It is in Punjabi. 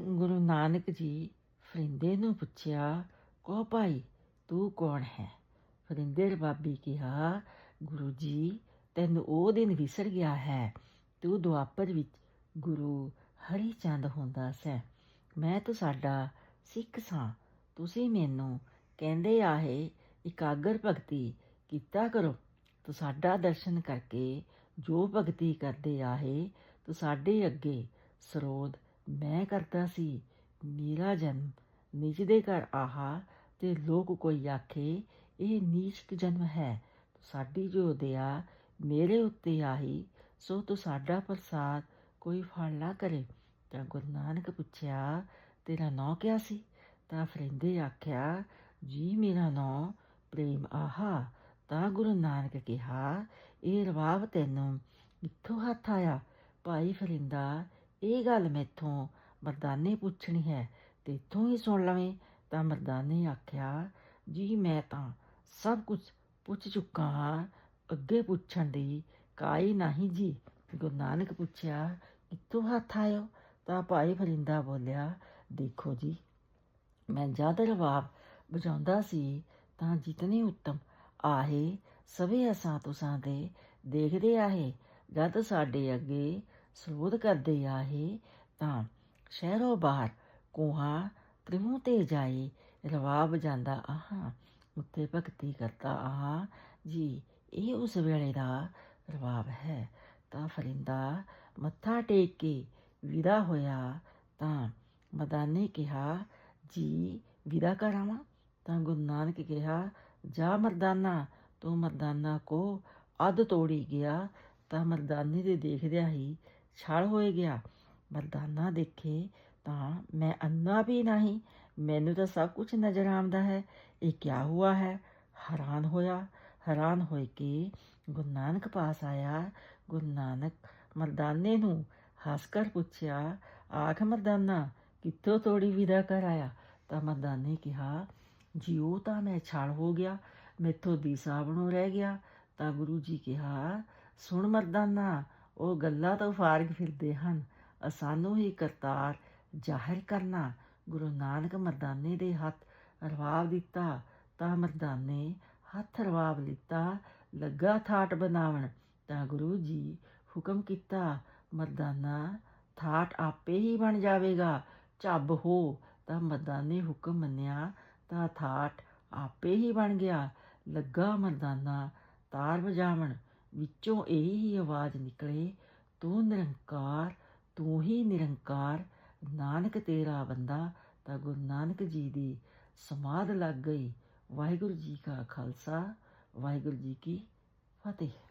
ਗੁਰੂ ਨਾਨਕ ਜੀ ਫਰਿੰਦੇ ਨੂੰ ਪੁੱਛਿਆ, ਕੋ ਭਾਈ, ਤੂੰ ਕੌਣ ਹੈ? ਫਰਿੰਦੇ ਬਾਬੀ ਕਿਹਾ, ਗੁਰੂ ਜੀ, ਤੈਨੂੰ ਉਹ ਦਿਨ ਵਿਸਰ ਗਿਆ ਹੈ, ਤੂੰ ਦੁਆਪਰ ਵਿੱਚ ਗੁਰੂ ਹਰੀ ਚੰਦ ਹੁੰਦਾ ਸੈਂ। ਮੈਂ ਤੁਹਾਡਾ ਸਿੱਖ ਸਾਂ। ਤੁਸੀਂ ਮੈਨੂੰ ਕਹਿੰਦੇ ਆਹੇ, ਇਕਾਗਰ ਭਗਤੀ ਕੀਤਾ ਕਰੋ। ਤੁਹਾਡਾ ਦਰਸ਼ਨ ਕਰਕੇ ਜੋ ਭਗਤੀ ਕਰਦੇ ਆਹੇ ਸਾਡੇ ਅੱਗੇ ਸਰੋਤ ਮੈਂ ਕਰਦਾ ਸੀ, ਮੇਰਾ ਜਨਮ ਨਿਜ ਦੇ ਘਰ ਆਹਾ ਤੇ ਲੋਕ ਕੋਈ ਆਖੇ, ਇਹ ਨੀਚ ਜਨਮ ਹੈ। ਸਾਡੀ ਜੋ ਦਇਆ ਮੇਰੇ ਉੱਤੇ ਆਹੀ, ਸੋ ਤੂੰ ਸਾਡਾ ਪ੍ਰਸਾਦ ਕੋਈ ਫਲ ਨਾ ਕਰੇ। ਤਾਂ ਗੁਰੂ ਨਾਨਕ ਪੁੱਛਿਆ, ਤੇਰਾ ਨਾਂ ਕਿਆ ਸੀ? ਤਾਂ ਫਰਿੰਦੇ ਆਖਿਆ, ਜੀ, ਮੇਰਾ ਨਾਂ ਪ੍ਰੇਮ ਆਹਾ। ਤਾਂ ਗੁਰੂ ਨਾਨਕ ਕਿਹਾ, ਇਹ ਰਵਾਬ ਤੈਨੂੰ ਕਿੱਥੋਂ ਹੱਥ ਆਇਆ? ਭਾਈ ਫਰਿੰਦਾ ਇਹ ਗੱਲ ਮੈਥੋਂ ਮਰਦਾਨੇ ਪੁੱਛਣੀ ਹੈ ਤੇ ਤੂੰ ਹੀ ਸੁਣ ਲਵੇਂ। ਤਾਂ ਮਰਦਾਨੇ ਆਖਿਆ, ਜੀ, ਮੈਂ ਤਾਂ ਸਭ ਕੁਝ ਪੁੱਛ ਚੁੱਕਾ ਹਾਂ। ਅੱਗੇ ਪੁੱਛਣ ਦੀ ਕਾਈ ਨਹੀਂ ਜੀ। ਗੁਰੂ ਨਾਨਕ ਪੁੱਛਿਆ, ਕਿੱਥੋਂ ਹੱਥ ਆਇਓ? ਤਾਂ ਭਾਈ ਫਰਿੰਦਾ ਬੋਲਿਆ, ਦੇਖੋ ਜੀ, ਮੈਂ ਜਦ ਰਵਾਬ ਵਜਾਉਂਦਾ ਸੀ ਤਾਂ ਜਿਤਨੇ ਉੱਤਮ ਆਹੇ ਸਵੇ ਅਸਾਂ ਤੁਸਾਂ ਦੇ ਦੇਖਦੇ ਆਹੇ। ਜਦ ਸਾਡੇ ਅੱਗੇ ਸਰੋਧ ਕਰਦੇ ਆਹੇ ਤਾਂ ਸ਼ਹਿਰੋਂ ਬਾਹਰ ਕੋਹਾ ਤ੍ਰਿਮੂ ਤੇ ਜਾਏ, ਰਵਾਬ ਜਾਂਦਾ, ਆਹਾਂ, ਉੱਤੇ ਭਗਤੀ ਕਰਦਾ ਆਹਾਂ, ਜੀ, ਇਹ ਉਸ ਵੇਲੇ ਦਾ ਰਵਾਬ ਹੈ। ਤਾਂ ਫਰਿੰਦਾ ਮੱਥਾ ਟੇਕ ਕੇ ਵਿਦਾ ਹੋਇਆ, ਤਾਂ ਮਦਾਨੇ ਕਿਹਾ, ਜੀ, ਵਿਦਾ ਕਰਾਵਾਂ ਤਾਂ ਗੁਰੂ ਨਾਨਕ ਕਿਹਾ, ਜਾ ਮਰਦਾਨਾ, ਤੂੰ ਮਰਦਾਨਾ ਕੋ ਅੱਧ ਤੋੜੀ ਗਿਆ। ਤਾਂ ਮਰਦਾਨੇ ਦੇ ਦੇਖਦਿਆਂ ਹੀ ਛਲ ਹੋਏ ਗਿਆ। ਮਰਦਾਨਾ ਦੇਖੇ ਤਾਂ ਮੈਂ ਅੰਨਾ ਵੀ ਨਹੀਂ। ਮੈਨੂੰ ਤਾਂ ਸਭ ਕੁਝ ਨਜ਼ਰ ਆਉਂਦਾ ਹੈ। ਇਹ ਕਿਆ ਹੋਇਆ ਹੈ? ਹੈਰਾਨ ਹੋਇਆ। ਹੈਰਾਨ ਹੋਏ ਕਿ ਗੁਰੂ ਨਾਨਕ ਪਾਸ ਆਇਆ। ਗੁਰੂ ਨਾਨਕ ਮਰਦਾਨੇ ਨੂੰ ਹੱਸ ਕਰ ਪੁੱਛਿਆ, ਆਖ ਮਰਦਾਨਾ, ਕਿੱਥੋਂ ਤੋੜੀ ਵਿਦਾ ਕਰ ਆਇਆ? ਤਾਂ ਮਰਦਾਨੇ ਕਿਹਾ ਜਿਉ ਤਾਂ ਮੈਂ ਛਾਲ ਹੋ ਗਿਆ। ਮੈਥੋਂ ਦੀ ਸਾਬਣੋਂ ਰਹਿ ਗਿਆ। ਤਾਂ ਗੁਰੂ ਜੀ ਕਿਹਾ, ਸੁਣ ਮਰਦਾਨਾ ਉਹ ਗੱਲਾਂ ਤੋਂ ਫਾਰਗ ਫਿਰਦੇ ਹਨ। ਅਸਾਨੂੰ ਹੀ ਕਰਤਾਰ ਜ਼ਾਹਿਰ ਕਰਨਾ। ਗੁਰੂ ਨਾਨਕ ਮਰਦਾਨੇ ਦੇ ਹੱਥ ਰਵਾਬ ਦਿੱਤਾ ਤਾਂ ਮਰਦਾਨੇ ਹੱਥ ਰਵਾਬ ਲਿੱਤਾ, ਲੱਗਾ ਥਾਟ ਬਣਾਵਣ। ਤਾਂ ਗੁਰੂ ਜੀ ਹੁਕਮ ਕੀਤਾ, ਮਰਦਾਨਾ, ਥਾਟ ਆਪੇ ਹੀ ਬਣ ਜਾਵੇਗਾ। ਝੱਬ ਹੋ, ਤਾਂ ਮਰਦਾਨੇ ਹੁਕਮ ਮੰਨਿਆ, ਤਾਂ ਥਾਟ ਆਪੇ ਹੀ ਬਣ ਗਿਆ। ਲੱਗਾ ਮਰਦਾਨਾ ਤਾਰ ਵਜਾਵਣ। ਵਿੱਚੋਂ ਇਹੀ ਹੀ ਆਵਾਜ਼ ਨਿਕਲੇ, ਤੂੰ ਨਿਰੰਕਾਰ, ਤੂੰ ਹੀ ਨਿਰੰਕਾਰ, ਨਾਨਕ ਤੇਰਾ ਬੰਦਾ, ਤਾਂ ਗੁਰੂ ਨਾਨਕ ਜੀ ਦੀ ਸਮਾਧ ਲੱਗ ਗਈ। ਵਾਹਿਗੁਰੂ ਜੀ ਕਾ ਖਾਲਸਾ, ਵਾਹਿਗੁਰੂ ਜੀ ਕੀ ਫਤਿਹ।